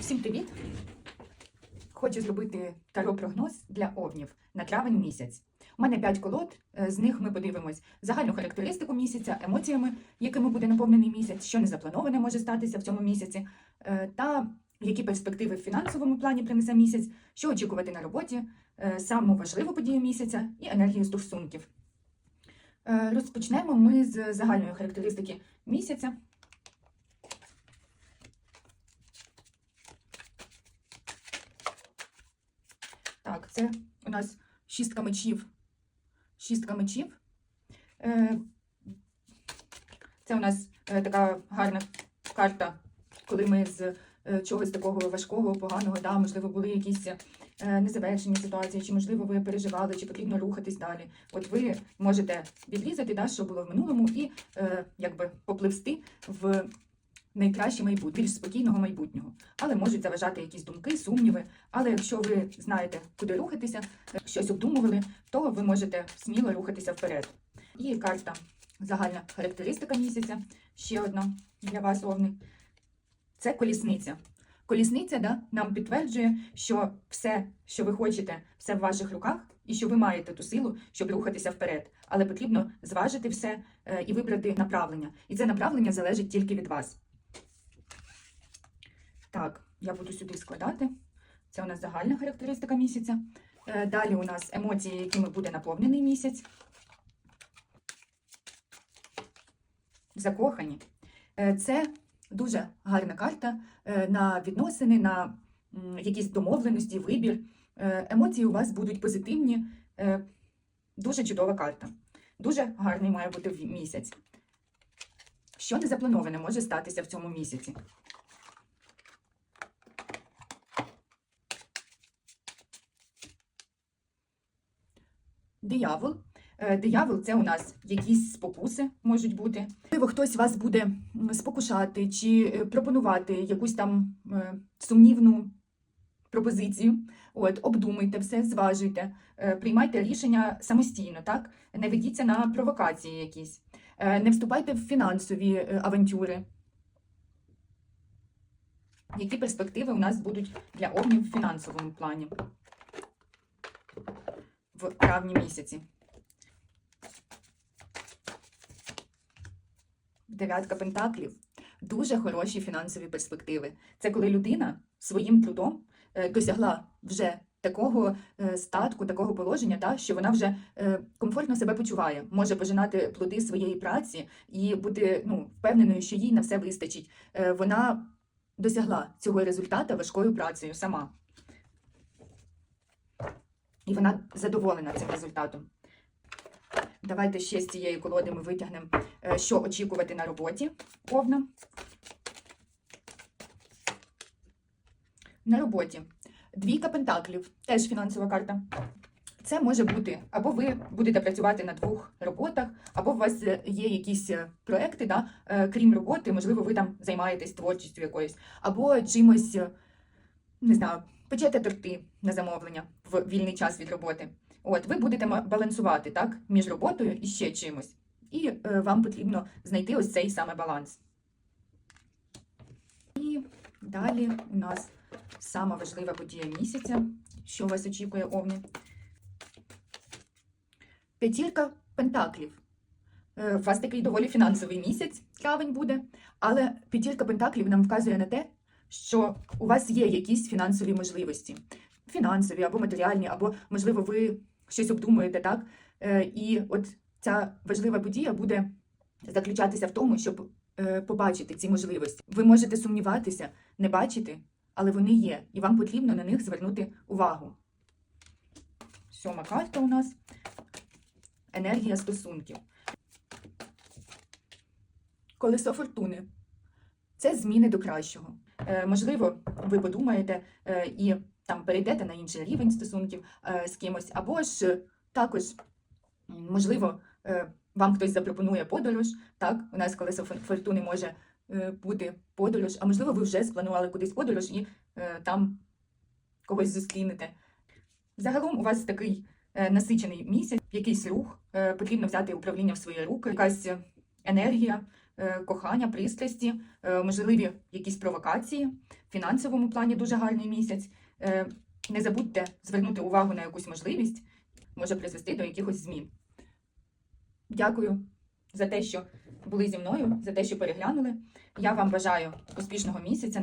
Всім привіт! Хочу зробити таро-прогноз для овнів на травень місяць. У мене 5 колод, е, з них ми подивимось загальну характеристику місяця, емоціями, якими буде наповнений місяць, що незаплановане може статися в цьому місяці, е, та які перспективи в фінансовому плані принесе місяць, що очікувати на роботі, е, саму важливу подію місяця і енергію стосунків. Розпочнемо ми з загальної характеристики місяця. Так, це у нас шістка мечів. Шістка мечів. Е, Це у нас е, така гарна карта, коли ми з е, чогось такого важкого, поганого, да, можливо, були якісь незавершені ситуації, чи, можливо, ви переживали, чи потрібно рухатись далі. От ви можете відрізати, да, що було в минулому, і якби попливсти в найкраще майбутнє, більш спокійного майбутнього. Але можуть заважати якісь думки, сумніви. Але якщо ви знаєте, куди рухатися, е, щось обдумували, то ви можете сміло рухатися вперед. І карта загальна характеристика місяця. Ще одна для вас, овни. Це колісниця. Колісниця да, нам підтверджує, що все, що ви хочете, все в ваших руках, і що ви маєте ту силу, щоб рухатися вперед. Але потрібно зважити все е, і вибрати направлення. І це направлення залежить тільки від вас. Так, я буду сюди складати. Це у нас загальна характеристика місяця. Е, Далі у нас емоції, якими буде наповнений місяць. Закохані. Е, Це дуже гарна карта е, на відносини, на якісь домовленості, вибір. Емоції у вас будуть позитивні. Дуже чудова карта. Дуже гарний має бути місяць. Що не заплановане може статися в цьому місяці? Диявол. Е, Диявол це у нас якісь спокуси можуть бути. Можливо, хтось вас буде спокушати чи е, пропонувати якусь там е, сумнівну пропозицію. От, обдумуйте все, зважуйте, приймайте рішення самостійно, так? Не ведіться на провокації якісь, не вступайте в фінансові авантюри. Які перспективи у нас будуть для овнів в фінансовому плані в травні місяці? Дев'ятка пентаклів. Дуже хороші фінансові перспективи. Це коли людина своїм трудом е, досягла вже такого е, статку, такого положення, та, що вона вже е, комфортно себе почуває, може пожинати плоди своєї праці і бути ну, впевненою, що їй на все вистачить. Вона досягла цього результату важкою працею сама. І вона задоволена цим результатом. Давайте ще з цієї колоди ми витягнемо, е, що очікувати на роботі овна. На роботі. Двійка пентаклів, теж фінансова карта. Це може бути, або ви будете працювати на двох роботах, або у вас е, є якісь е, проекти, да, крім роботи, можливо, ви там займаєтесь творчістю якоюсь, або чимось, не знаю, печете торти на замовлення в вільний час від роботи. От, ви будете балансувати так, між роботою і ще чимось. І е, вам потрібно знайти ось цей саме баланс. І далі у нас сама важлива подія місяця, що вас очікує овни. П'ятірка пентаклів. Е, У вас такий доволі фінансовий місяць, травень буде, але п'ятірка пентаклів нам вказує на те, що у вас є якісь фінансові можливості. Фінансові або матеріальні, або, можливо, ви щось обдумуєте, так? Е, І от ця важлива подія буде заключатися в тому, щоб е, побачити ці можливості. Ви можете сумніватися, не бачити, але вони є, і вам потрібно на них звернути увагу. Сьома карта у нас енергія стосунків. Колесо фортуни це зміни до кращого. Е, можливо, ви подумаєте е, і там перейдете на інший рівень стосунків е, з кимось, або ж також, можливо, вам хтось запропонує подорож. Так, у нас колесо фортуни може бути подорож, а можливо, ви вже спланували кудись подорож і там когось зустрінете. Загалом у вас такий насичений місяць, якийсь рух, потрібно взяти управління в свої руки, якась енергія кохання, пристрасті, е, можливі якісь провокації. В фінансовому плані дуже гарний місяць. Е, Не забудьте звернути увагу на якусь можливість, може призвести до якихось змін. Дякую за те, що були зі мною, за те, що переглянули. Я вам бажаю успішного місяця.